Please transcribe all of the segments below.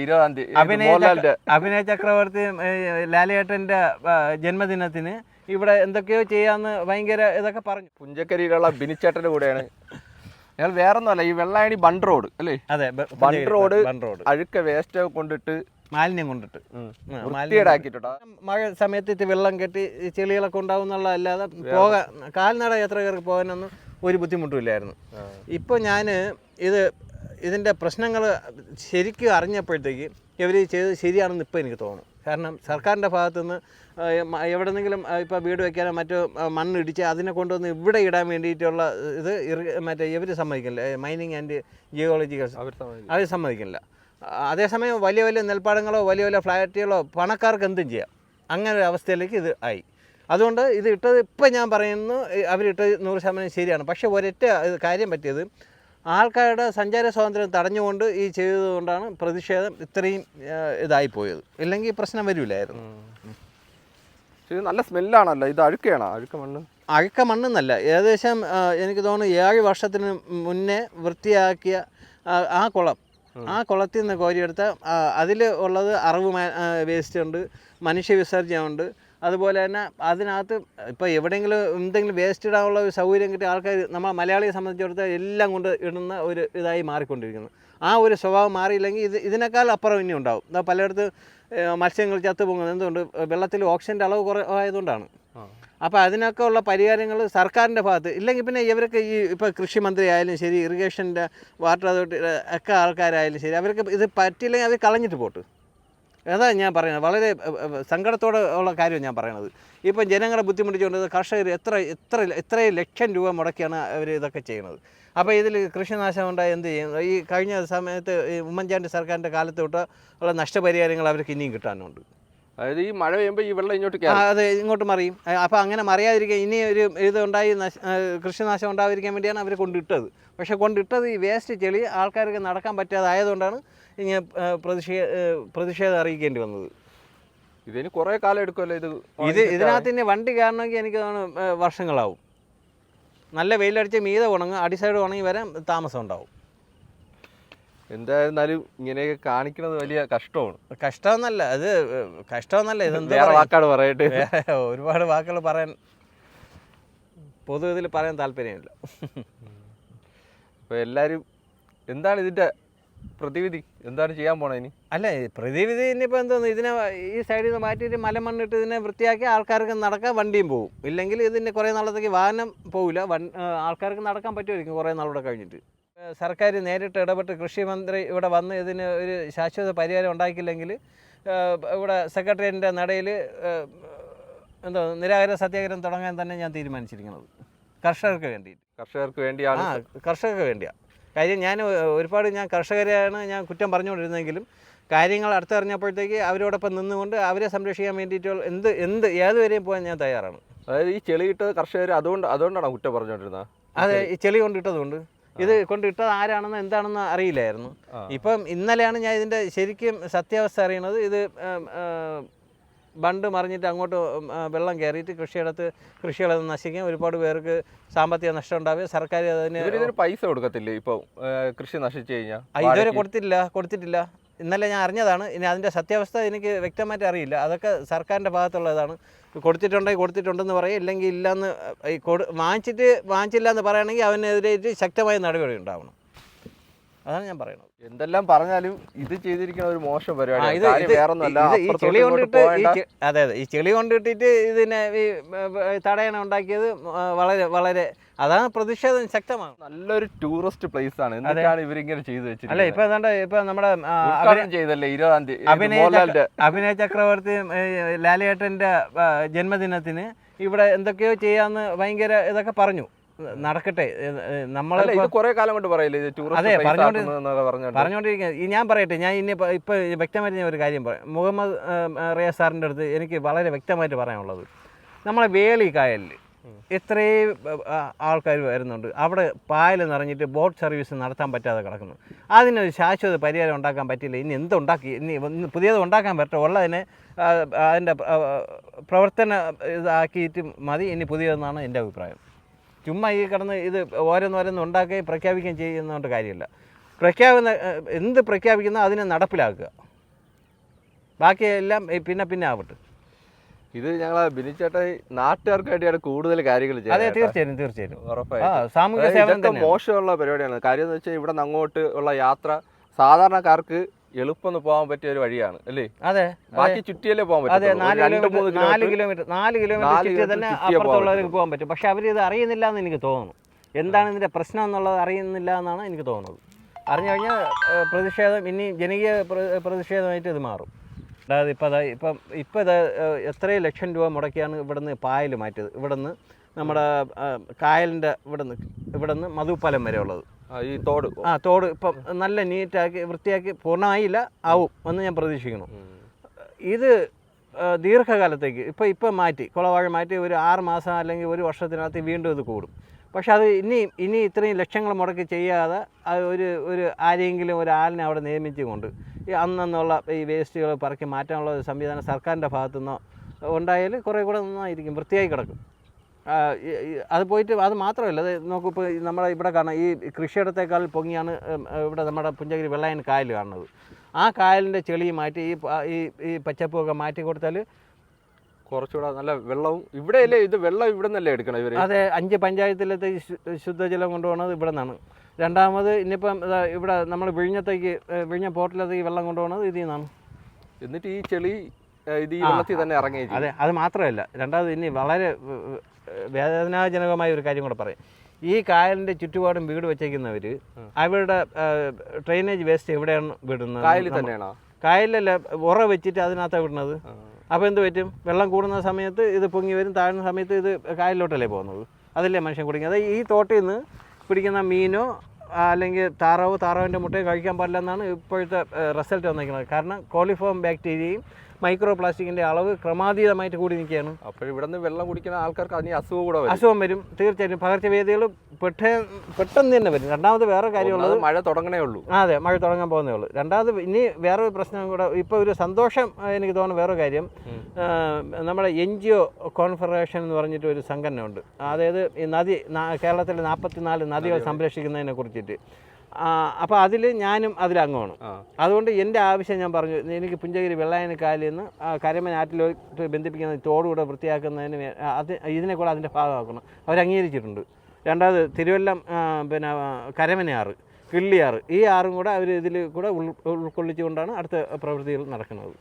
ഇരുപതാം തീയതി അഭിനയ ചക്രവർത്തി ലാലേട്ടന്റെ ജന്മദിനത്തിന് ഇവിടെ എന്തൊക്കെയോ ചെയ്യാന്ന് ഭയങ്കര ഇതൊക്കെ പറഞ്ഞു. പുഞ്ചക്കരിയിലുള്ള ബിനിച്ചേട്ടന്റെ കൂടെയാണ്. ഞങ്ങൾ വേറൊന്നുമല്ല ഈ വെള്ളായണി ബണ്ട് റോഡ് അല്ലേ? അതെ ബണ്ട് റോഡ് അഴുക്ക വേസ്റ്റ് കൊണ്ടിട്ട് മാലിന്യം കൊണ്ടിട്ട്. ഉം, ആ, മാലിന്യം വൃത്തികേടാക്കിയിട്ടുണ്ട് മഴ സമയത്ത് ഇത് വെള്ളം കെട്ടി ചെളികളൊക്കെ ഉണ്ടാവും അല്ലാതെ പോകാൻ കാൽനട യാത്ര കയറി പോകാനൊന്നും ഒരു ബുദ്ധിമുട്ടുമില്ലായിരുന്നു ഇപ്പോൾ ഞാൻ ഇത് ഇതിന്റെ പ്രശ്നങ്ങൾ ശരിക്കും അറിഞ്ഞപ്പോഴത്തേക്ക് ഇവർ ചെയ്ത് ശരിയാണെന്ന് ഇപ്പോൾ എനിക്ക് തോന്നുന്നു. കാരണം സർക്കാരിന്റെ ഭാഗത്തുനിന്ന് എവിടെന്നെങ്കിലും ഇപ്പോൾ വീട് വയ്ക്കാനോ മറ്റോ മണ്ണ് മണ്ണിടിച്ച് അതിനെ കൊണ്ടുവന്ന് ഇവിടെ ഇടാൻ വേണ്ടിയിട്ടുള്ള ഇത് മറ്റേ ഇവർ സമ്മതിക്കില്ല. മൈനിങ് ആൻഡ് ജിയോളജിക്കൽ അവർ സമ്മതിക്കും. സമ്മതിക്കില്ല. അതേസമയം വലിയ വലിയ നെൽപ്പാടങ്ങളോ വലിയ വലിയ ഫ്ലാറ്റുകളോ പണക്കാർക്ക് എന്തും ചെയ്യാം. അങ്ങനെ ഒരു അവസ്ഥയിലേക്ക് ഇത് ആയി. അതുകൊണ്ട് ഇത് ഇട്ടത് ഇപ്പം ഞാൻ പറയുന്നു അവരിട്ടത് നൂറ് ശതമാനം ശരിയാണ്. പക്ഷേ ഒരൊറ്റ കാര്യം പറ്റിയത് ആൾക്കാരുടെ സഞ്ചാര സ്വാതന്ത്ര്യം തടഞ്ഞുകൊണ്ട് ഈ ചെയ്തതുകൊണ്ടാണ് പ്രതിഷേധം ഇത്രയും ആ, ഇതായി പോയത് ഇല്ലെങ്കിൽ പ്രശ്നം വരില്ലായിരുന്നു. നല്ല സ്മെല്ലാണല്ലോ. ഇത് അഴുക്കയാണോ അഴുക്ക മണ്ണ്? അഴുക്ക മണ്ണെന്നല്ല. ഏകദേശം എനിക്ക് തോന്നുന്നു ഏഴ് വർഷത്തിന് മുന്നേ വൃത്തിയാക്കിയ ആ, ആ കുളം. ആ കുളത്തിൽ നിന്ന് കോരിയെടുത്ത അതിൽ ഉള്ളത് അറവ് വേസ്റ്റ് ഉണ്ട് മനുഷ്യ വിസർജ്യമുണ്ട് അതുപോലെ തന്നെ അതിനകത്ത് ഇപ്പോൾ എവിടെയെങ്കിലും എന്തെങ്കിലും വേസ്റ്റ് ഇടാനുള്ള ഒരു സൗകര്യം കിട്ടിയ ആൾക്കാർ നമ്മൾ മലയാളിയെ സംബന്ധിച്ചിടത്തോളം എല്ലാം കൊണ്ട് ഇടുന്ന ഒരു ഇതായി മാറിക്കൊണ്ടിരിക്കുന്നു. ആ ഒരു സ്വഭാവം മാറിയില്ലെങ്കിൽ ഇത് ഇതിനേക്കാൾ അപ്പുറം ഇനി ഉണ്ടാവും. പലയിടത്ത് മത്സ്യങ്ങൾ ചത്തു പോകുന്നത് എന്തുകൊണ്ട്? വെള്ളത്തിൽ ഓക്സിജന്റെ അളവ് കുറവായതുകൊണ്ടാണ് അപ്പോൾ അതിനൊക്കെ ഉള്ള പരിഹാരങ്ങൾ സർക്കാരിന്റെ ഭാഗത്ത് ഇല്ലെങ്കിൽ പിന്നെ ഇവരൊക്കെ ഈ ഇപ്പോൾ കൃഷി മന്ത്രി ആയാലും ശരി ഇറിഗേഷന്റെ വാട്ടർ അതോറിറ്റി ഒക്കെ ആൾക്കാരായാലും ശരി അവർക്ക് ഇത് പറ്റില്ലെങ്കിൽ അവർ കളഞ്ഞിട്ട് പോട്ട്. അതാ ഞാൻ പറയുന്നത്. വളരെ സങ്കടത്തോടെ ഉള്ള കാര്യം ഞാൻ പറയുന്നത്. ഇപ്പം ജനങ്ങളെ ബുദ്ധിമുട്ടിച്ചുകൊണ്ട് കർഷകർ എത്ര എത്ര എത്രയും ലക്ഷം രൂപ മുടക്കിയാണ് അവർ ഇതൊക്കെ ചെയ്യുന്നത്. അപ്പോൾ ഇതിൽ കൃഷിനാശം ഉണ്ടായി എന്ത് ചെയ്യും? ഈ കഴിഞ്ഞ സമയത്ത് ഈ ഉമ്മൻചാണ്ടി സർക്കാരിന്റെ കാലത്ത് ഉള്ള നഷ്ടപരിഹാരങ്ങൾ അവർക്ക് ഇനിയും കിട്ടാനുണ്ട്. അതായത് ഈ മഴ പെയ്യുമ്പോൾ ഈ വെള്ളം ഇങ്ങോട്ട് അതെ ഇങ്ങോട്ട് മറിയും. അപ്പോൾ അങ്ങനെ മറിയാതിരിക്കാൻ ഇനി ഒരു ഇത് ഉണ്ടായി നശ- കൃഷിനാശം ഉണ്ടാകാതിരിക്കാൻ വേണ്ടിയാണ് അവർ കൊണ്ടിട്ടത്. പക്ഷെ കൊണ്ടിട്ടത് ഈ വേസ്റ്റ് ചെളി ആൾക്കാർക്ക് നടക്കാൻ പറ്റാതായതുകൊണ്ടാണ് ഇങ്ങനെ പ്രതിഷേ പ്രതിഷേധം അറിയിക്കേണ്ടി വന്നത്. ഇതിന് കുറെ കാലം എടുക്കുമല്ലോ ഇത് ഇത് ഇതിനകത്ത് ഇനി വണ്ടി കയറണമെങ്കിൽ എനിക്ക് തോന്നുന്നു വർഷങ്ങളാവും. നല്ല വെയിലടിച്ച് മീതെ ഉണങ്ങും അടി സൈഡ് ഉണങ്ങി വരാൻ താമസം ഉണ്ടാവും. എന്തായിരുന്നാലും ഇങ്ങനെയൊക്കെ കാണിക്കുന്നത് വലിയ കഷ്ടമാണ്. കഷ്ടമെന്നല്ല അത് കഷ്ടമെന്നല്ല ഇതെന്താ വേറെ വാക്കാട് പറയട്ടെ. ഒരുപാട് വാക്കുകൾ പറയാൻ പൊതു ഇതിൽ പറയാൻ താല്പര്യമില്ല. അപ്പോൾ എല്ലാവരും എന്താണ് ഇതിന്റെ പ്രതിവിധി? എന്താണ് ചെയ്യാൻ പോണേ ഇനി? അല്ല പ്രതിവിധി ഇനിയിപ്പോൾ എന്തോന്ന്? ഇതിനെ ഈ സൈഡിൽ നിന്ന് മാറ്റിയിട്ട് മലമണ്ണിട്ട് ഇതിനെ വൃത്തിയാക്കി ആൾക്കാർക്ക് നടക്കാൻ വണ്ടിയും പോകും ഇല്ലെങ്കിൽ ഇതിന് കുറേ നാളത്തേക്ക് വാഹനം പോകില്ല വൺ ആൾക്കാർക്ക് നടക്കാൻ പറ്റുമായിരിക്കും കുറേ നാളൂടെ കഴിഞ്ഞിട്ട്. സർക്കാർ നേരിട്ട് ഇടപെട്ട് കൃഷി മന്ത്രി ഇവിടെ വന്ന് ഇതിന് ഒരു ശാശ്വത പരിഹാരം ഉണ്ടാക്കിയില്ലെങ്കിൽ ഇവിടെ സെക്രട്ടേറിയറ്റിന്റെ നടയിൽ എന്തോ നിരാകര സത്യാഗ്രഹം തുടങ്ങാൻ തന്നെ ഞാൻ തീരുമാനിച്ചിരിക്കുന്നത്. കർഷകർക്ക് വേണ്ടി കർഷകർക്ക് വേണ്ടിയാണ്. കർഷകർക്ക് വേണ്ടിയാണ് കാര്യം ഞാൻ ഒരുപാട് ഞാൻ കർഷകരെയാണ് ഞാൻ കുറ്റം പറഞ്ഞുകൊണ്ടിരുന്നെങ്കിലും കാര്യങ്ങൾ അടുത്തറിഞ്ഞപ്പോഴത്തേക്ക് അവരോടൊപ്പം നിന്നുകൊണ്ട് അവരെ സംരക്ഷിക്കാൻ വേണ്ടിയിട്ടുള്ള എന്ത് എന്ത് ഏതുവരെയും പോകാൻ ഞാൻ തയ്യാറാണ്. അതായത് ഈ ചെളിയിട്ട കർഷകർ അതുകൊണ്ട് അതുകൊണ്ടാണ് കുറ്റം പറഞ്ഞുകൊണ്ടിരുന്നത്? അതെ ഈ ചെളി കൊണ്ടിട്ടതുകൊണ്ട്. ഇത് കൊണ്ടിട്ടത് ആരാണെന്ന് എന്താണെന്ന് അറിയില്ലായിരുന്നു. ഇപ്പം ഇന്നലെയാണ് ഞാൻ ഇതിന്റെ ശരിക്കും സത്യാവസ്ഥ അറിയണത്. ഇത് ബണ്ട് മറിഞ്ഞിട്ട് അങ്ങോട്ട് വെള്ളം കയറിയിട്ട് കൃഷിയിടത്ത് കൃഷികളത് നശിക്കും. ഒരുപാട് പേർക്ക് സാമ്പത്തിക നഷ്ടം ഉണ്ടാവുകയും സർക്കാർ അതിന് പൈസ കൊടുക്കത്തില്ലേ? ഇപ്പൊ കൃഷി നശിച്ചു കഴിഞ്ഞാൽ ഇതുവരെ കൊടുത്തിട്ടില്ല. കൊടുത്തിട്ടില്ല. ഇന്നലെ ഞാൻ അറിഞ്ഞതാണ്. ഇനി അതിന്റെ സത്യാവസ്ഥ എനിക്ക് വ്യക്തമായിട്ട് അറിയില്ല. അതൊക്കെ സർക്കാരിന്റെ ഭാഗത്തുള്ളതാണ്. കൊടുത്തിട്ടുണ്ടെങ്കിൽ കൊടുത്തിട്ടുണ്ടെന്ന് പറയും. ഇല്ലെങ്കിൽ ഇല്ലയെന്ന് ഈ കൊടു വാങ്ങിച്ചിട്ട് വാങ്ങിച്ചില്ല എന്ന് പറയുകയാണെങ്കിൽ അവനെതിരെ ശക്തമായ നടപടി ഉണ്ടാവണം. അതാണ് ഞാൻ പറയുന്നത്. എന്തെല്ലാം പറഞ്ഞാലും ഇത് ചെയ്തിരിക്കുന്ന ഒരു മോശം പരിപാടി അതെ അതെ. ഈ ചെളി കൊണ്ടിട്ടിട്ട് ഇതിനെ ഈ തടയണ ഉണ്ടാക്കിയത് വളരെ വളരെ അതാണ് പ്രതിഷേധം ശക്തമാണ്. നല്ലൊരു ടൂറിസ്റ്റ് പ്ലേസ് ആണ്. എന്നിട്ടാണ് ഇവരിങ്ങനെ ചെയ്തു അല്ല വെച്ചിരിക്കുന്നത് ഇപ്പൊ ഏതാണ്ട് ഇപ്പൊ നമ്മുടെ ചെയ്തല്ലേ ഇരുപതാം തീയതി അഭിനയ ചക്രവർത്തി ലാലേട്ടന്റെ ജന്മദിനത്തിന് ഇവിടെ എന്തൊക്കെയോ ചെയ്യാന്ന് ഭയങ്കര ഇതൊക്കെ പറഞ്ഞു. നടക്കട്ടെ. നമ്മളെ അല്ല കുറെ കാലം കൊണ്ട് പറയില്ലേ അതെ, പറഞ്ഞോണ്ടിരിക്കുന്നത് ഞാൻ പറയട്ടെ ഞാൻ ഇനി ഇപ്പൊ- വ്യക്തമായിട്ട് ഞാൻ ഒരു കാര്യം പറയാം. മുഹമ്മദ് റിയ റിയാസ് സാറിന്റെ അടുത്ത് എനിക്ക് വളരെ വ്യക്തമായിട്ട് പറയാനുള്ളത്. നമ്മളെ വേളി കായലിൽ ഇത്രയും ആൾക്കാർ വരുന്നുണ്ട്. അവിടെ പായൽ നിറഞ്ഞിട്ട് ബോട്ട് സർവീസ് നടത്താൻ പറ്റാതെ കിടക്കുന്നു. അതിനൊരു ശാശ്വത പരിഹാരം ഉണ്ടാക്കാൻ പറ്റില്ല. ഇനി എന്തുണ്ടാക്കി ഇനി പുതിയത് ഉണ്ടാക്കാൻ പറ്റും? ഉള്ളതിനെ അതിന്റെ പ്രവർത്തന ഇതാക്കിയിട്ട് മതി. ഇനി പുതിയതെന്നാണ് എന്റെ അഭിപ്രായം. ചുമ്മാ ഈ കിടന്ന് ഇത് ഓരോന്നോരോന്ന് ഉണ്ടാക്കുകയും പ്രഖ്യാപിക്കുകയും ചെയ്യുന്നതുകൊണ്ട് കാര്യമില്ല. പ്രഖ്യാപന എന്ത് പ്രഖ്യാപിക്കുന്നോ അതിനെ നടപ്പിലാക്കുക. ബാക്കിയെല്ലാം പിന്നെ പിന്നെ ആവട്ടെ. ഇത് ഞങ്ങൾ ബിനിച്ചേട്ട നാട്ടുകാർക്ക് വേണ്ടിയാണ് കൂടുതൽ കാര്യങ്ങൾ അതെ ചെയ്യുന്നത് തീർച്ചയായും തീർച്ചയായും ആ ഉറപ്പായിട്ടും സാമൂഹിക സേവനം ഇതൊക്കെ മോശമുള്ള പരിപാടിയാണ്. കാര്യം എന്ന് വെച്ചാൽ ഇവിടെ നിന്ന് അങ്ങോട്ട് ഉള്ള യാത്ര സാധാരണക്കാർക്ക് എളുപ്പം പോകാൻ പറ്റിയ ഒരു വഴിയാണ് അല്ലേ? അതെ ബാക്കി ചുറ്റിയല്ലേ പോകാൻ അതെ പറ്റും നാല് രണ്ട് മൂന്ന് കിലോമീറ്റർ നാല് കിലോമീറ്റർ കിലോമീറ്റർ നാല് കിലോമീറ്റർ നാല് ചുറ്റി കിലോമീറ്റർ തന്നെ ചുറ്റിയേ പോകാൻ അപ്പുറത്തുള്ളവർക്ക് പോകാൻ പറ്റും. പക്ഷെ ഇത് അറിയുന്നില്ല എന്ന് എനിക്ക് തോന്നുന്നു. എന്താണ് ഇതിന്റെ പ്രശ്നം എന്നുള്ളത് അറിയുന്നില്ല എന്നാണ് എനിക്ക് തോന്നുന്നത്. അറിഞ്ഞു കഴിഞ്ഞാൽ ഏഹ്, പ്രതിഷേധം ഇനി ജനകീയ പ്ര- പ്രതിഷേധമായിട്ട് ഇത് മാറും. അതായത് ഇപ്പോൾ അതാ ഇപ്പം ഇപ്പം ഇത് എത്രയും ലക്ഷം രൂപ മുടക്കിയാണ് ഇവിടുന്ന് പായൽ മാറ്റിയത്. ഇവിടുന്ന് നമ്മുടെ കായലിന്റെ ഇവിടുന്ന് ഇവിടുന്ന് മധുപ്പാലം വരെ ഉള്ളത്. ഈ തോട്. ആ തോട് ഇപ്പം നല്ല നീറ്റാക്കി വൃത്തിയാക്കി പൂർണമായില്ല ആവും എന്ന് ഞാൻ പ്രതീക്ഷിക്കുന്നു. ഇത് ദീർഘകാലത്തേക്ക് ഇപ്പോൾ ഇപ്പം മാറ്റി കുളവാഴ മാറ്റി ഒരു ആറ് മാസം അല്ലെങ്കിൽ ഒരു വർഷത്തിനകത്ത് വീണ്ടും ഇത് കൂടും. പക്ഷെ അത് ഇനി ഇനി ഇത്രയും ലക്ഷങ്ങൾ മുടക്കി ചെയ്യാതെ അത് ഒരു ഒരു ആരെങ്കിലും ഒരു ആളിനെ അവിടെ നിയമിച്ചുകൊണ്ട് ഈ അന്നുള്ള ഈ വേസ്റ്റുകൾ പറക്കി മാറ്റാനുള്ള ഒരു സംവിധാനം സർക്കാരിന്റെ ഭാഗത്തുനിന്നോ ഉണ്ടായാൽ കുറേ കൂടെ നന്നായിരിക്കും വൃത്തിയായി കിടക്കും. അത് പോയിട്ട് അത് മാത്രമല്ല അത് നോക്കിപ്പോൾ നമ്മളെ ഇവിടെ കാണാം ഈ കൃഷിയിടത്തേക്കാൾ പൊങ്ങിയാണ് ഇവിടെ നമ്മുടെ പുഞ്ചഗിരി വെള്ളയൻ കായൽ കാണുന്നത്. ആ കായലിന്റെ ചെളി മാറ്റി ഈ ഈ ഈ പച്ചപ്പൊക്കെ മാറ്റി കൊടുത്താൽ കുറച്ചുകൂടെ നല്ല വെള്ളവും ഇവിടെയല്ലേ ഇത് വെള്ളം ഇവിടെ നിന്നല്ലേ എടുക്കണം ഇവർ അതെ അഞ്ച് പഞ്ചായത്തിലത്തെ ശുദ്ധജലം കൊണ്ടുപോകുന്നത് ഇവിടെ നിന്നാണ് രണ്ടാമത് ഇനിയിപ്പം ഇവിടെ നമ്മൾ വിഴിഞ്ഞത്തേക്ക് വിഴിഞ്ഞ പോർട്ടിലത്തേക്ക് വെള്ളം കൊണ്ടുപോകുന്നത് ഇതിൽ നിന്നാണ്. എന്നിട്ട് ഈ ചെളി ഇത് ഈ വെള്ളത്തിൽ തന്നെ ഇറങ്ങി അതെ അത് മാത്രമല്ല രണ്ടാമത് ഇനി വളരെ വേദനാജനകമായ ഒരു കാര്യം കൂടെ പറയാം. ഈ കായലിന്റെ ചുറ്റുപാടും വീട് വെച്ചേക്കുന്നവർ അവരുടെ ഡ്രെയിനേജ് വേസ്റ്റ് എവിടെയാണ് വിടുന്നത്? കായലിൽ തന്നെയാണോ? കായലിലല്ല ഉറ വെച്ചിട്ട് അതിനകത്താണ് വിടുന്നത്. അപ്പോൾ എന്ത് പറ്റും? വെള്ളം കൂടുന്ന സമയത്ത് ഇത് പൊങ്ങി വരും താഴ്ന്ന സമയത്ത് ഇത് കായലിലോട്ടല്ലേ പോകുന്നത്? അതല്ലേ മനുഷ്യൻ കുടിക്കുന്നത് അതായത് ഈ തോട്ടിൽ നിന്ന് പിടിക്കുന്ന മീനോ അല്ലെങ്കിൽ താറാവ് താറാവിന്റെ മുട്ടയോ കഴിക്കാൻ പാടില്ല എന്നാണ് ഇപ്പോഴത്തെ റിസൾട്ട് വന്നിരിക്കുന്നത്. കാരണം കോളിഫോം ബാക്ടീരിയയും മൈക്രോ പ്ലാസ്റ്റിക്കിന്റെ അളവ് ക്രമാതീതമായിട്ട് കൂടി നിൽക്കുകയാണ്. അപ്പോൾ ഇവിടെ നിന്ന് വെള്ളം കുടിക്കുന്ന ആൾക്കാർക്ക് അതിന് അസുഖം കൂടെ വരും. അസുഖം വരും. തീർച്ചയായിട്ടും പകർച്ചവ്യാധികൾ പെട്ടെ പെട്ടെന്ന് തന്നെ വരും. രണ്ടാമത് വേറെ കാര്യമുള്ളത് മഴ തുടങ്ങണേ ഉള്ളൂ. അതെ മഴ തുടങ്ങാൻ പോകുന്നേ ഉള്ളൂ. രണ്ടാമത് ഇനി വേറെ ഒരു പ്രശ്നം കൂടെ ഇപ്പൊ ഒരു സന്തോഷം എനിക്ക് തോന്നുന്ന വേറെ കാര്യം. നമ്മുടെ എൻ ജി ഒ കോൺഫെഡറേഷൻ എന്ന് പറഞ്ഞിട്ട് ഒരു സംഘടന ഉണ്ട് അതായത് ഈ നദി കേരളത്തിലെ നാൽപ്പത്തിനാല് നദികൾ. സംരക്ഷിക്കുന്നതിനെ കുറിച്ചിട്ട്. അപ്പോൾ അതിൽ ഞാനും അതിലംഗമാണ് അതുകൊണ്ട് എന്റെ ആവശ്യം ഞാൻ പറഞ്ഞു എനിക്ക് പുഞ്ചഗിരി വെള്ളായന കാലിൽ നിന്ന് ആ, കരമന ആറ്റിലോട്ട് ബന്ധിപ്പിക്കുന്ന തോടുകൂടെ വൃത്തിയാക്കുന്നതിന് അത് ഇതിനെ കൂടെ അതിന്റെ ഭാഗമാക്കണം. അവർ അംഗീകരിച്ചിട്ടുണ്ട്. രണ്ടാമത് തിരുവല്ലം പിന്നെ കരമനയാറ് കിള്ളിയാറ് ഈ ആറും കൂടെ അവർ ഇതിൽ കൂടെ ഉൾ ഉൾക്കൊള്ളിച്ചുകൊണ്ടാണ് അടുത്ത പ്രവൃത്തികൾ നടക്കുന്നത്.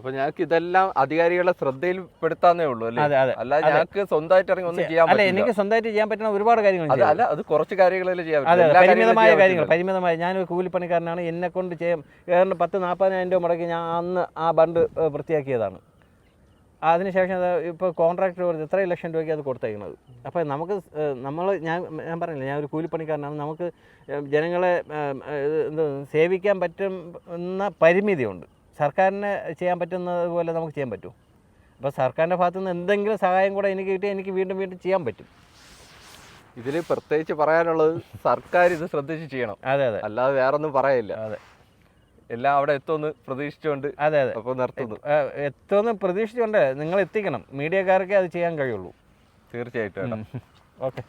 അപ്പൊ ഞങ്ങൾക്ക് ഇതെല്ലാം അധികാരികളെ ശ്രദ്ധയിൽപ്പെടുത്താന്നേ ഉള്ളൂ അല്ലേ? അല്ലാതെ ഞങ്ങൾക്ക് സ്വന്തമായിട്ട് ഇറങ്ങി ഒന്നും ചെയ്യാൻ അല്ല പറ്റില്ല. എനിക്ക് സ്വന്തമായിട്ട് ചെയ്യാൻ പറ്റുന്ന ഒരുപാട് കാര്യങ്ങൾ അല്ല അത് കുറച്ച് കാര്യങ്ങളല്ലേ ചെയ്യാൻ പരിമിതമായ കാര്യങ്ങൾ. പരിമിതമായ. ഞാനൊരു കൂലിപ്പണിക്കാരനാണ്. എന്നെ കൊണ്ട് ചെയ്യാം ഏതാണ്ട് പത്ത് നാൽപ്പതിനായിരം രൂപ മുടക്കി ഞാൻ അന്ന് ആ ബണ്ട് വൃത്തിയാക്കിയതാണ്. അതിനുശേഷം അത് ഇപ്പോൾ കോൺട്രാക്ടർ കൊടുത്ത് ഇത്രയും ലക്ഷം രൂപയ്ക്ക് അത് കൊടുത്തേക്കുന്നത്. അപ്പോൾ നമുക്ക് നമ്മൾ ഞാൻ ഞാൻ പറഞ്ഞില്ല ഞാൻ ഒരു കൂലിപ്പണിക്കാരനാണ്. നമുക്ക് ജനങ്ങളെ സേവിക്കാൻ പറ്റുന്ന പരിമിതിയുണ്ട്. സർക്കാരിന് ചെയ്യാൻ പറ്റുന്നത് പോലെ നമുക്ക് ചെയ്യാൻ പറ്റും. അപ്പോൾ സർക്കാരിന്റെ ഭാഗത്തു നിന്ന് എന്തെങ്കിലും സഹായം കൂടെ എനിക്ക് കിട്ടിയാൽ എനിക്ക് വീണ്ടും വീണ്ടും ചെയ്യാൻ പറ്റും. ഇതിൽ പ്രത്യേകിച്ച് പറയാനുള്ളത് സർക്കാർ ഇത് ശ്രദ്ധിച്ച് ചെയ്യണം. അതെ അതെ. അല്ലാതെ വേറൊന്നും പറയില്ല അതെ. എല്ലാം അവിടെ എത്തുമെന്ന് പ്രതീക്ഷിച്ചുകൊണ്ട് അതെ അതെ. അപ്പോൾ നിർത്തുന്നു. എത്തുമെന്ന് പ്രതീക്ഷിച്ചുകൊണ്ട് നിങ്ങൾ എത്തിക്കണം മീഡിയക്കാർക്കേ അത് ചെയ്യാൻ കഴിയുള്ളൂ. തീർച്ചയായിട്ടും ഓക്കെ.